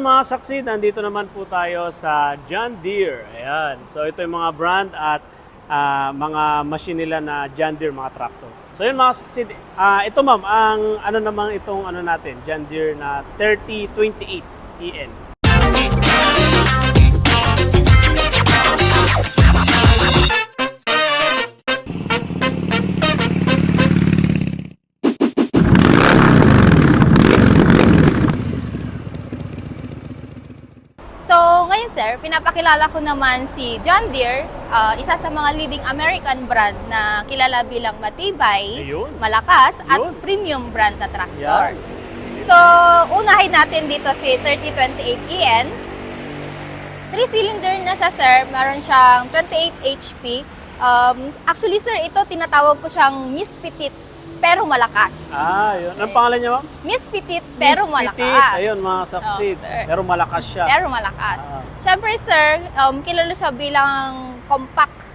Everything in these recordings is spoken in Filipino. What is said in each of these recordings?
yun mga saksid, nandito naman po tayo sa John Deere. Ayan. So ito yung mga brand at ah, mga machine nila na John Deere, mga tractor. So yun mga saksid, ah, ito ma'am, ang ano naman itong ano natin, John Deere na 3028 EN. Pinapakilala ko naman si John Deere, ah, isa sa mga leading American brand na kilala bilang matibay, Ayun. malakas, at Yun. premium brand na tractors. So, unahin natin dito si 3028EN. 3-cylinder na siya sir, meron siyang 28 HP. Um, actually sir, ito tinatawag ko siyang Miss Petite pero malakas. Ah, yun. Anong pangalan niya ma'am? Miss Petite pero Miss malakas. Petit. Ayun mga saksid. Oh, sir. Pero malakas siya. Pero malakas. Ah. Siyempre, sir, um, kilala siya bilang compact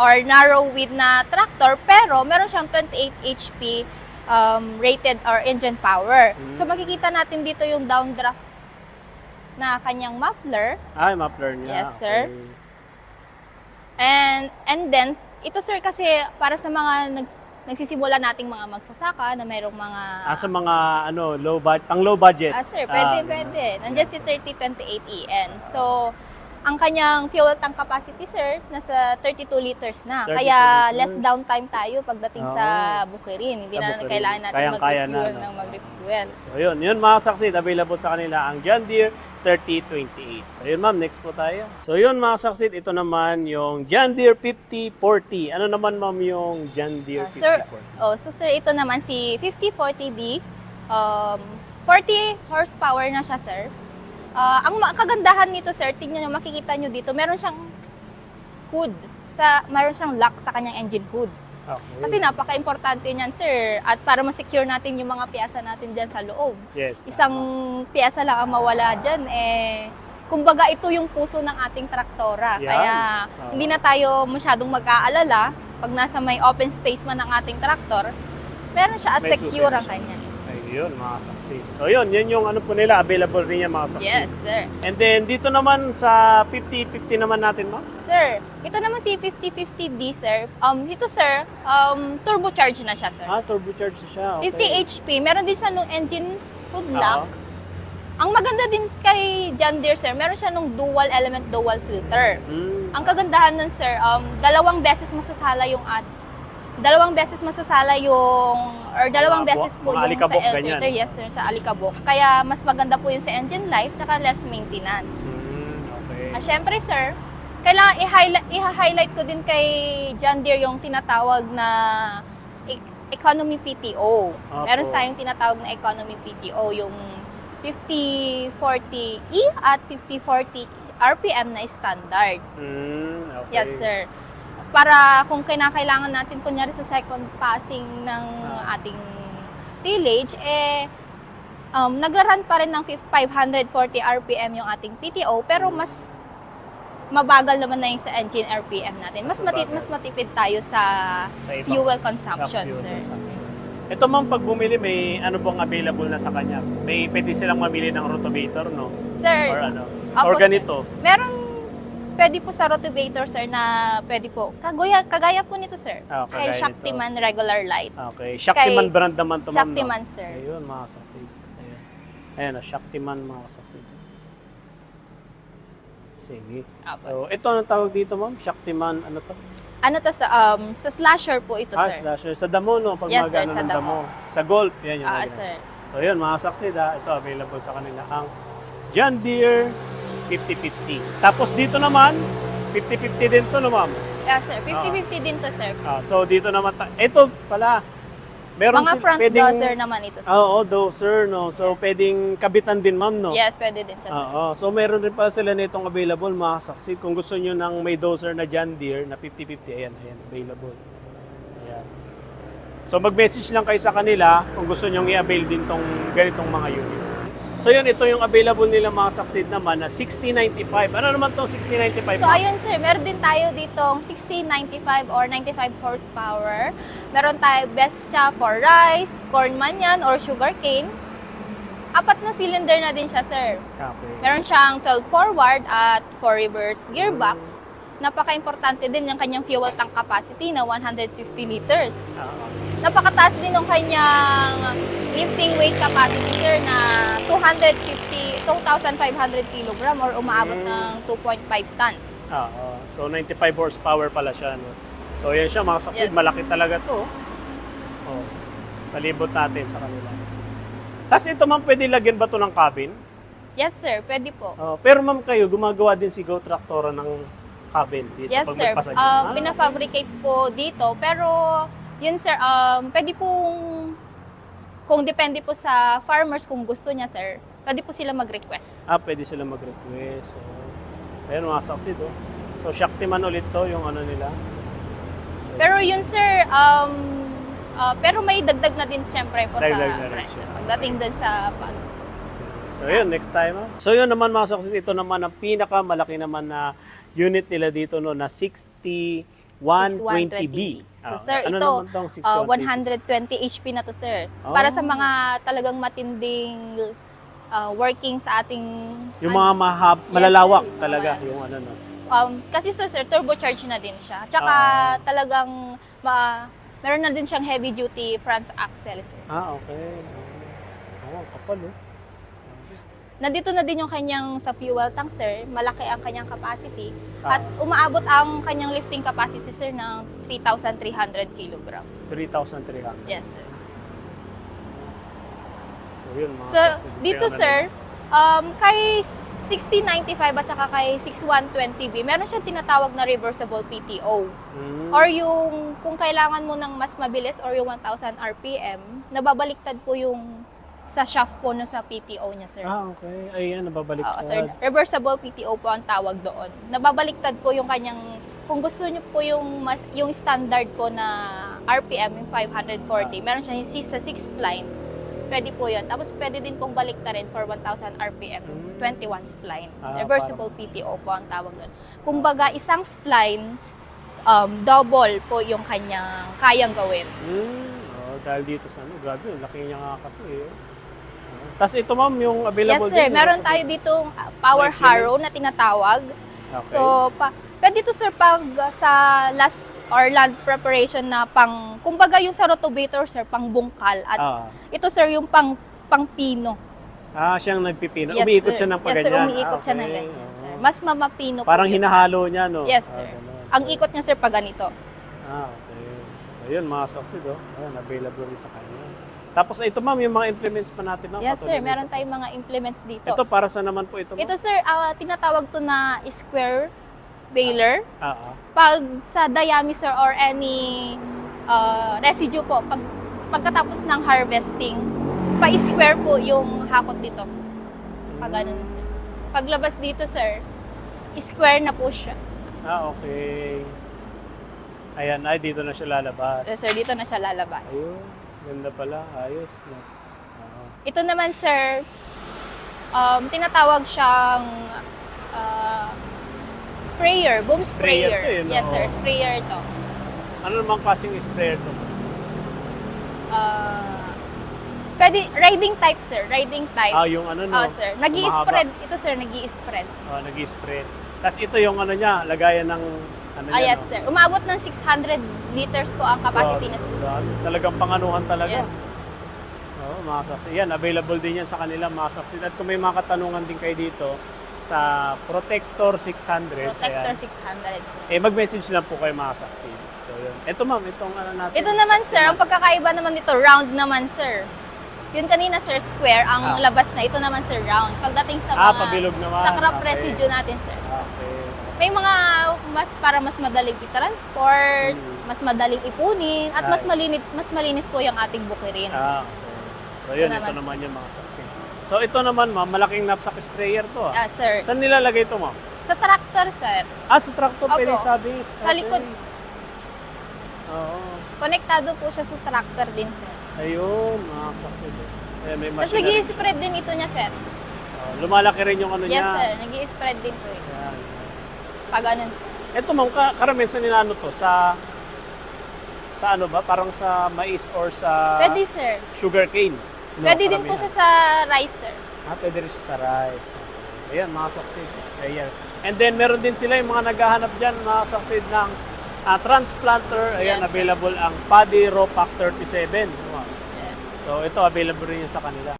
or narrow width na tractor, pero meron siyang 28 HP um, rated or engine power. Mm. So, makikita natin dito yung downdraft na kanyang muffler. Ay, muffler niya. Yes, sir. Okay. And, and then, ito, sir, kasi para sa mga nag, nagsisimula nating mga magsasaka na mayroong mga... Ah, sa mga ano, low budget, pang low budget. Ah, sir, pwede, Ah, pwede. Nandiyan si 3028EN. E So, ang kanyang fuel tank capacity, sir, nasa 32 liters na. 32 Kaya liters. less downtime tayo pagdating sa Oo. bukirin. Hindi Sa na bukirin. kailangan natin Kayang-kaya na, mag-refuel no? ng mag-refuel. So yun, yun mga saksid, available sa kanila ang John Deere 3028. So yun ma'am, next po tayo. So yun mga saksid, ito naman yung John Deere 5040. Ano naman ma'am yung John Deere Ah, sir, 5040? oh, so sir, ito naman si 5040D. Um, 40 horsepower na siya, sir. Ah, ang kagandahan nito, sir, tingnan nyo, makikita nyo dito, meron siyang hood. Sa, meron siyang lock sa kanyang engine hood. Okay. Kasi napaka-importante niyan, sir. At para ma-secure natin yung mga piyesa natin dyan sa loob. yes, Isang tama. piyesa lang ang mawala dyan, eh, kumbaga ito yung puso ng ating traktora. Yan. Kaya Oo. hindi na tayo masyadong mag-aalala pag nasa may open space man ang ating traktor. Meron siya at secure ang kanya. Ayun mga saksid. So yun, yun yung ano po nila, available rin yan mga saksid. Yes, sir. And then dito naman sa 50-50 naman natin ma'am. Sir, ito naman si 5050D, sir. Um, ito, sir, um, turbocharge na siya, sir. Ah, turbocharged siya. Okay. 50 HP. Meron din siya nung engine hood Oo. lock. Ang maganda din kay John Deere, sir, meron siya nung dual element, dual filter. Mm. Ang kagandahan nun, sir, um, dalawang beses masasala yung at dalawang beses masasala yung or dalawang Mga beses po mga yung alikabok, sa elevator, ganyan. yes sir, sa alikabok. Kaya mas maganda po yung sa engine life, saka less maintenance. Mm, okay. Ah, syempre, sir, kailangan i-highlight, i-highlight ko din kay John Deere yung tinatawag na e- economy PTO. Opo. Meron tayong tinatawag na economy PTO, yung 5040E at 5040 RPM na standard. Mm, okay. Yes, sir. Para kung kinakailangan natin, kunyari sa second passing ng Ah. ating tillage, eh, um, nagra-run pa rin ng 540 RPM yung ating PTO, pero Mm. mas mabagal naman na yung sa engine RPM natin. Mas, mati- mas matipid tayo sa Sa ibang- fuel consumption, Fuel sir. consumption. Ito ma'am, pag bumili, may ano bang available na sa kanya? May pwede silang mamili ng rotovator, no? Sir, Or ano? Opo, Or ganito? meron pwede po sa rotovator, sir, na pwede po. Kagaya, kagaya po nito, sir. Ah, Kay Shaktiman Regular Light. Okay. Shaktiman Kay- brand naman to ma'am, Shaktiman, no? sir. Ayun, mga kasaksi. Ayan. Ayan, oh, Shaktiman, mga kasaksi. Sige. Opo, So, ito ang tawag dito, ma'am? Shaktiman, ano to? Ano to sa um sa slasher po ito, ah, sir. slasher. Sa damo, no? Pag Yes, magano ng damo. Sa golf, yan yung Ah, sir. So yun, mga saksid ha, ito available sa kanila ang John Deere 5050. Tapos dito naman, 5050 din to no ma'am. Yeah, sir. 50-50 din to, sir. Ah, so dito naman, ta- ito pala, meron Mga sil- front pwedeng, dozer naman ito, sir. Oo, dozer no. So Yes. pwedeng kabitan din ma'am no. Yes, pwede din siya, sir. Oo, so meron rin pala sila nitong available mga saksid. Kung gusto nyo ng may dozer na John Deere na 5050, ayan, ayan, available. Ayan. So mag-message lang kayo sa kanila kung gusto nyo i-avail din tong ganitong mga unit. So yun, ito yung available nila mga saksid naman na 6095. Ano naman tong 6095? So, ayun, sir. Meron din tayo ditong 1695 or 95 horsepower. Meron tayo best siya for rice, corn man yan, or sugar cane. apat na cylinder na din siya, sir. Okay. Meron siyang 12 forward at 4 reverse gearbox. Napaka-importante din yung kanyang fuel tank capacity na 150 liters. Oo. Napakataas din ng kanyang lifting weight capacity, sir, na 250, 2,500 kilogram or umaabot Mm. ng 2.5 tons. Oo. So 95 horsepower pala siya. No? So yan siya mga saksid, Yes. malaki talaga to. Oh. Palibot natin sa kanila. Tapos ito ma'am, pwede lagyan ba to ng cabin? Yes, sir. Pwede po. Oh, pero ma'am kayo, gumagawa din si Go Tractora ng cabin dito Yes, pag sir. Um, Ah, Pina-fabricate po dito. Pero, yun, sir, um, pwede pong, kung depende po sa farmers, kung gusto niya, sir, pwede po sila mag-request. Ah, pwede sila mag-request. So, ayun mga saksid, oh. So, Shaktiman ulit to, yung ano nila. Pero yun, sir, um, ah, pero may dagdag na din, siyempre, po Dagdag sa rin presyo. siya. Pagdating dun sa pag... So, yun, next time. ah. So, yun naman mga saksid, ito naman ang pinakamalaki naman na unit nila dito, no, na 6120B. 6120B. So, Ah, sir, ano ito, naman tong 6120B? 120 HP na to, sir. Oh. Para sa mga talagang matinding ah, working sa ating... Yung mga mahab, malalawak sir. talaga, Mga- yung ano, no. Um, kasi ito, sir, turbocharge na din siya. Tsaka Ah. talagang ma, meron na din siyang heavy duty front axle, sir. Ah, okay. Oh, kapal, oh. Nandito na din yung kanyang sa fuel tank, sir. Malaki ang kanyang capacity. Ah. At umaabot ang kanyang lifting capacity, sir, ng 3,300 kilogram. 3,300. Yes, sir. So, yun, mga So, dito, Kaya sir, um, kay 1695 at saka kay 6120B, meron siyang tinatawag na reversible PTO. Mm. Or yung kung kailangan mo ng mas mabilis or yung 1000 RPM, nababaliktad po yung sa shaft po no sa PTO niya, sir. Ah, okay. Ayan, nababalik Oo, sir. Reversible PTO po ang tawag doon. Nababaliktad po yung kanyang kung gusto niyo po yung mas yung standard po na RPM yung 540, meron siya yung 6 sa 6 spline. Pwede po 'yon. Tapos pwede din pong baliktarin for 1000 RPM, Mm. 21 spline. Ah, Reversible PTO po ang tawag doon. Kumbaga isang spline um, double po yung kanyang kayang gawin. Mm. Oh, dahil dito sa ano, grabe, laki niya nga kasi. Eh. Tapos ito ma'am, yung available Yes sir, din, meron tayo ditong uh, power harrow na tinatawag. Okay. So, pa, pwede to sir pag uh, sa last or land preparation na pang, kumbaga yung sa rotovator sir, pang bungkal. At ah. ito sir yung pang, pang pino. ah, siyang nagpipino. Yes, umiikot sir. siya ng Yes paganyan. sir, umiikot Ah, siya ng okay. ganyan sir. Mas mamapino Parang hinahalo niya, no? Yes, Ah, sir. ganun. Ang ikot niya sir pag ganito. Ah, okay. So, yun, mga saksid, oh. Ayan, available rin sa kanya. Tapos ito ma'am, yung mga implements pa natin. No? Yes sir, Patuloy meron dito. tayong mga implements dito. Ito, para sa naman po ito, ma'am? Ito sir, ah, tinatawag to na square baler. Ah, ah. Pag sa diameter or any uh, residue po, pag pagkatapos ng harvesting, pa-square po yung hakot dito. Pag ganun, sir. Paglabas dito, sir, square na po siya. Ah, okay. Ayan, ay, dito na siya lalabas. So, sir, dito na siya lalabas. Ayun, ganda pala. Ayos. No? Oo. Ito naman, sir, um, tinatawag siyang uh, sprayer, boom Sprayer sprayer. to eh, no? Yes, sir, sprayer to. Ano namang kasing sprayer to? Uh, pwede, riding type, sir, riding type. Ah, yung ano, no? Ah, sir. nag spread Ito, sir, nag spread Oh, nag-spread. Tapos ito yung ano niya, lagayan ng ano Ah, yes, no? sir. Umabot ng 600 liters po ang capacity niya, sir. Grabe. Talagang panganuhan talaga. Yes. Oo, mga saksi. Yan, available din yan sa kanila mga saksi. At kung may mga katanungan din kayo dito, sa Protector 600. Protector ayan. 600, sir. Eh, mag-message lang po kayo mga saksi. So, yun. Ito ma'am, itong ano natin. Ito naman, sir, ang pagkakaiba naman dito, round naman, sir. Yun kanina, sir, square ang Ah. labas na. Ito naman, sir, round. Pagdating sa Ah, mga... pabilog naman. Sa crop Okay. residue natin, sir. Okay. May mga mas para mas madaling i-transport, Mm. mas madaling ipunin, at mas Ay. malinis mas malinis po yung ating bukirin. Ah, okay. So, yun, Ito ito, naman. naman yung mga saksi. So, ito naman ma'am, malaking knapsack sprayer to. Ah. Ah, sir. Saan nilalagay ito ma'am? Sa tractor, sir, Ah, sa tractor Opo. pwede sabit. Sa likod. Oo. konektado po siya sa tractor din, sir. Ayun, mga saksi. Eh, may Tapos machinery. nag-i-spread din ito niya, sir. Oh, lumalaki rin yung ano Yes, niya. sir. Nag-i-spread din po eh. Yan. Pag ganun, sir. Ito ma'am, ka karamihan sa ninano to sa sa ano ba? Parang sa mais or sa Pwede, sir. sugar cane. No, Pwede din po karamihan. siya sa rice, sir. Ah, pwede rin siya sa rice. Ayan, mga succeed sprayer. And then, meron din sila yung mga naghahanap dyan, mga succeed ng ah, transplanter. Ayan, Yes, sir. available ang Paddy Raw Pack 37. Wow. Yes. So, ito available rin yun sa kanila.